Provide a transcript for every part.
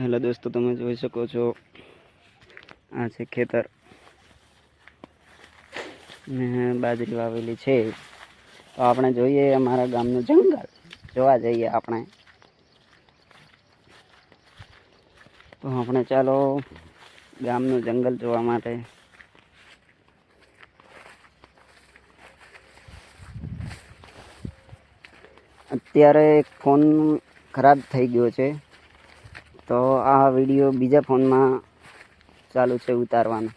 Hello દોસ્તો તમે જોઈ શકો છો. આ છે ખેતર. ને બાજરી વાવેલી છે. તો આપણે જોઈએ અમારા ગામનું જંગલ. જોવા જઈએ આપણે. તો આપણે ચાલો ગામનું જંગલ જોવા માટે. અત્યારે ફોન ખરાબ થઈ ગયો છે. તો આ વીડિયો બીજા ફોનમાં ચાલુ છે ઉતારવાનો.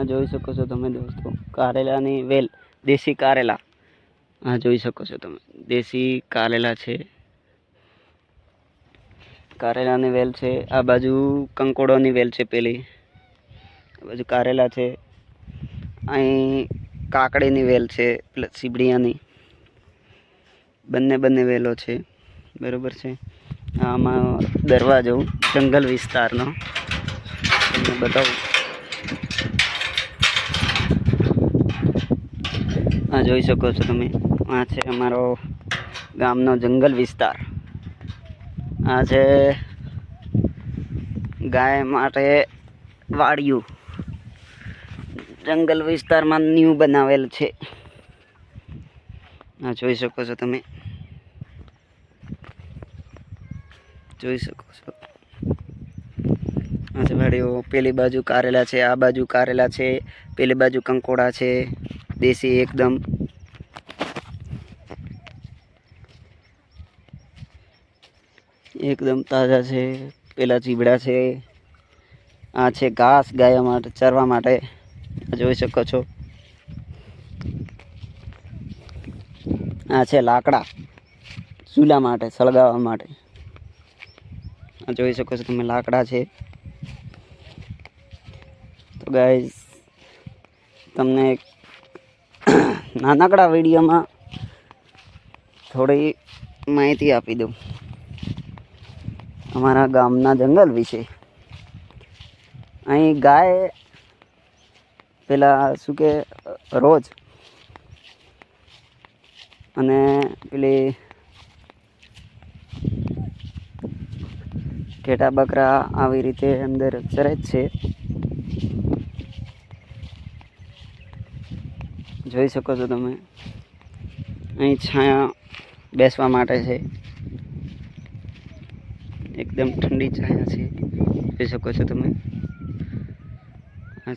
આ જોઈ શકો છો તમે દોસ્તો કારેલાની વેલ, દેશી કારેલા. આ જોઈ શકો છો તમે, દેશી કારેલા છે. કારેલાની વેલ છે, આ બાજુ કંકોડોની વેલ છે પેલી. આ બાજુ કારેલા છે. અહીં કાકડીની વેલ છે પ્લસ સીબડિયાની. બંને બંને વેલો છે, બરાબર છે. આમાં દરવાજો, જંગલ વિસ્તારનો. તમને બતાવું. આ જોઈ શકો છો તમે. આ છે અમારો ગામનો જંગલ વિસ્તાર. આ છે ગાય માટે વાડિયું. જંગલ વિસ્તારમાં ન્યૂ બનાવેલ છે. આ જોઈ શકો છો તમે. જોઈ શકો છો. આ ભાડીઓ પેલી બાજુ કારેલા છે, આ બાજુ કારેલા છે, પેલી બાજુ કંકોડા છે, દેશી એકદમ. એકદમ તાજા છે, પેલા ચીબડા છે. આ છે ઘાસ ગાયા માટે, ચરવા માટે. જોઈ શકો છો. આ છે લાકડા ચૂલા માટે, સળગાવવા માટે. આ જોઈ શકો છો તમે, લાકડા છે. તો ગાઈઝ તમને નાનકડા વિડીયોમાં થોડી માહિતી આપી દઉં. અમારા ગામના જંગલ વિશે. અહીં ગાય પેલા શું કે, રોજ. અને પેલી ઘેટા બકરા આવી રીતે અંદર ચરે જ છે. જોઈ શકો છો તમે. અહીં છાયા બેસવા માટે છે. એકદમ ઠંડી છાયા છે. જોઈ શકો છો તમે. આ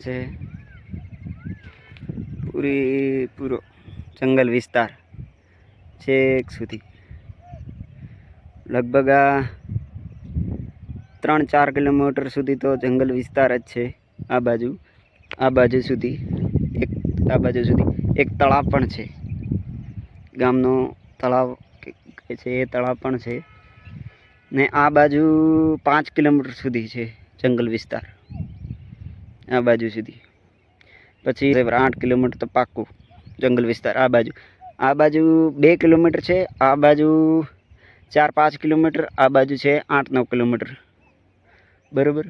પૂરી પૂરો જંગલ વિસ્તાર છેક સુધી. લગભગ આ ત્રણ ચાર કિલોમીટર સુધી તો જંગલ વિસ્તાર જ છે આ બાજુ. આ બાજુ સુધી એક, આ બાજુ સુધી એક તળાવ પણ છે. ગામનો તળાવ છે એ તળાવ પણ છે. ને આ બાજુ પાંચ કિલોમીટર સુધી છે જંગલ વિસ્તાર. આ બાજુ સુધી. પછી આઠ કિલોમીટર તો પાક્કું જંગલ વિસ્તાર, આ બાજુ. આ બાજુ બે કિલોમીટર છે, આ બાજુ ચાર પાંચ કિલોમીટર, આ બાજુ છે આઠ નવ કિલોમીટર. બરાબર?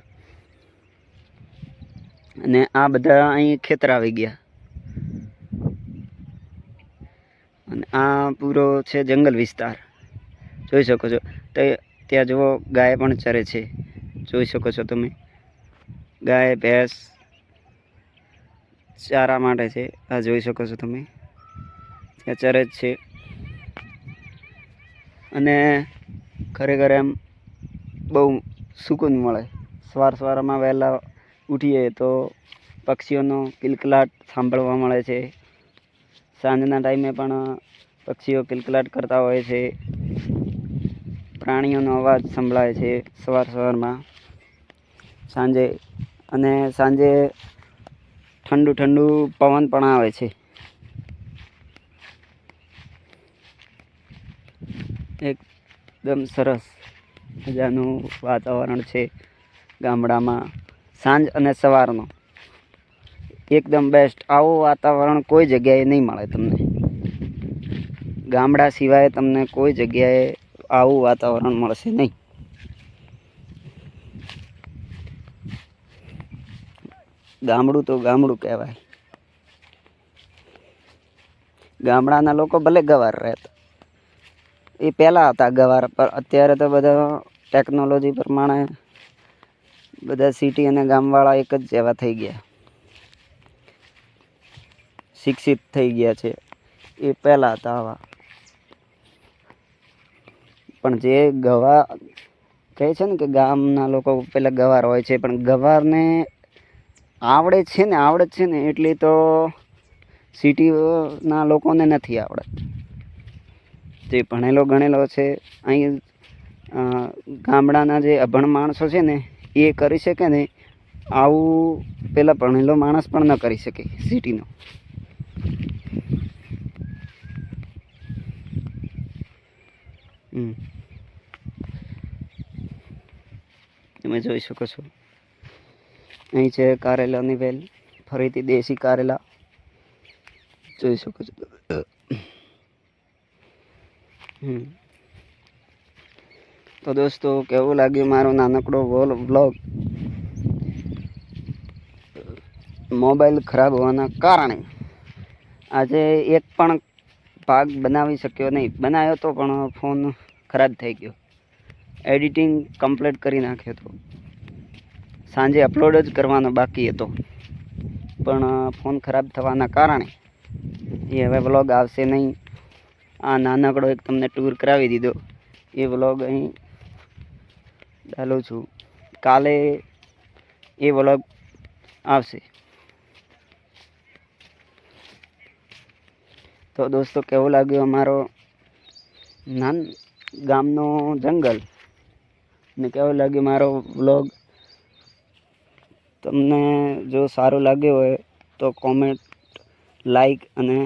અને આ બધા અહીં ખેતર આવી ગયા. અને આ પૂરો છે જંગલ વિસ્તાર. જોઈ શકો છો. તો ત્યાં જુઓ, ગાય પણ ચરે છે. જોઈ શકો છો તમે. ગાય, ભેંસ ચારા માટે છે. આ જોઈ શકો છો તમે. ત્યાં ચરે જ છે. અને ખરેખર એમ બહુ સુકૂન મળે. સવાર સવારમાં વહેલા ઉઠીએ તો પક્ષીઓનો કિલકલાટ સાંભળવા મળે છે. સાંજના ટાઈમે પણ પક્ષીઓ કિલકલાટ કરતા હોય છે. પ્રાણીઓનો અવાજ સંભળાય છે સવાર સવારમાં. સાંજે અને સાંજે ઠંડુ ઠંડુ પવન પણ આવે છે. એકદમ સરસ મજાનું વાતાવરણ છે ગામડામાં સાંજ અને સવારનો. એકદમ બેસ્ટ આવું વાતાવરણ કોઈ જગ્યાએ નહીં મળે તમને. ગામડા સિવાય તમને કોઈ જગ્યાએ આવું વાતાવરણ મળશે નહીં. ગામડું તો ગામડું કહેવાય. ગામડાના લોકો ભલે ગવાર રહેતા. એ પહેલાં હતા ગવાર પર અત્યારે તો બધા ટેકનોલોજી પ્રમાણે બધા સિટી અને ગામવાળા એક જ જેવા થઈ ગયા. શિક્ષિત થઈ ગયા છે. એ પહેલાં હતા આવા. પણ જે ગવા, કહે છે ને કે ગામના લોકો પહેલાં ગવાર હોય છે, પણ ગવારને આવડે છે ને આવડત છે ને, એટલી તો સિટીના લોકોને નથી આવડત. જે ભણેલો ગણેલો છે, અહીં ગામડાના જે અભણ માણસો છે ને, એ કરી શકે ને, આવું પેલા ભણેલો માણસ પણ ન કરી શકે સિટીનો. તમે જોઈ શકો છો. અહીં છે કારેલાની વેલ ફરીથી દેશી કારેલા. જોઈ શકો છો તો દોસ્તો, કેવું લાગ્યું મારો નાનકડો વ્લોગ? મોબાઈલ ખરાબ હોવાના કારણે. આજે એક પણ ભાગ બનાવી શક્યો નહીં. બનાવ્યો તો પણ ફોન ખરાબ થઈ ગયો. એડિટિંગ કમ્પ્લીટ કરી નાખ્યો હતો સાંજે અપલોડ જ કરવાનો બાકી હતો. પણ ફોન ખરાબ થવાના કારણે એ હવે વ્લોગ આવશે નહીં. આ નાનકડો એક તમને ટૂર કરાવી દીધો. એ વ્લોગ અહીં ડાલું છું. કાલે એ વ્લોગ આવશે. તો દોસ્તો, કેવું લાગ્યું અમારો નાન ગામનો જંગલ? ને કેવું લાગ્યું મારો વ્લોગ તમને જો સારું લાગ્યું હોય તો કોમેન્ટ લાઈક અને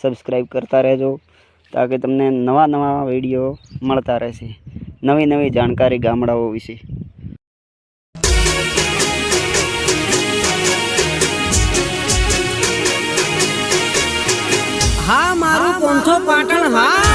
સબસ્ક્રાઈબ કરતા રહેજો, તાકે તમને નવા નવા વીડિયો મળતા રહેશે. નવી નવી જાણકારી ગામડાઓ વિશે. હા, મારું પાટણ, હા.